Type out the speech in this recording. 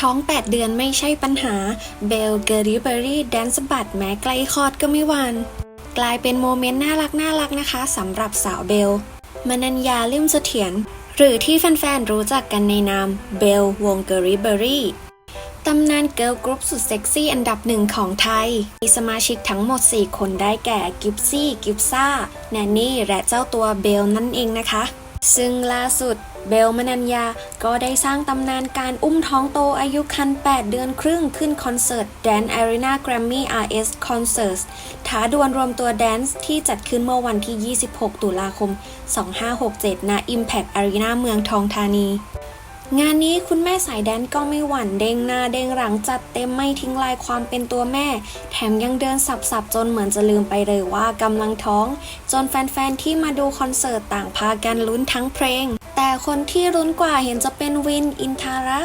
ท้อง 8 เดือนไม่ใช่ปัญหา เบลเกอริเบอรี่แดนซ์บัตแม้ใกล้คลอดก็ไม่หวันกลายเป็นโมเมนต์น่ารักน่ารักนะคะสำหรับสาวเบล มนัญญาลิมเสถียรหรือที่แฟนๆรู้จักกันในนามเบลวงเกอริเบอรี่ตำนานเกิร์ลกรุ๊ปสุดเซ็กซี่อันดับหนึ่งของไทย มีสมาชิกทั้งหมด 4 คนได้แก่ กิฟซี่ กิฟซ่า แนนนี่ และเจ้าตัวเบลนั่นเองนะคะ ซึ่งล่าสุดเบลมนัญญาก็ได้สร้างตำนานการอุ้มท้องโตอายุคัน 8 เดือนครึ่งขึ้นคอนเสิร์ต Dance Arena Grammy RS Concerts ท้าดวลรวมตัวแดนซ์ที่จัดขึ้นเมื่อวันที่ 26 ตุลาคม 2567 ณ Impact Arena เมืองทองธานี งานนี้คุณแม่สายแดนก็ไม่หวั่นเด้งหน้าเด้งหลังจัดเต็มไม่ทิ้งลายความเป็นตัวแม่ แถมยังเดินสับๆจนเหมือนจะลืมไปเลยว่ากำลังท้อง จนแฟนๆที่มาดูคอนเสิร์ตต่างพากันลุ้นทั้งเพลง แต่คนที่ลุ้นกว่าเห็นจะเป็นวินอินทาระ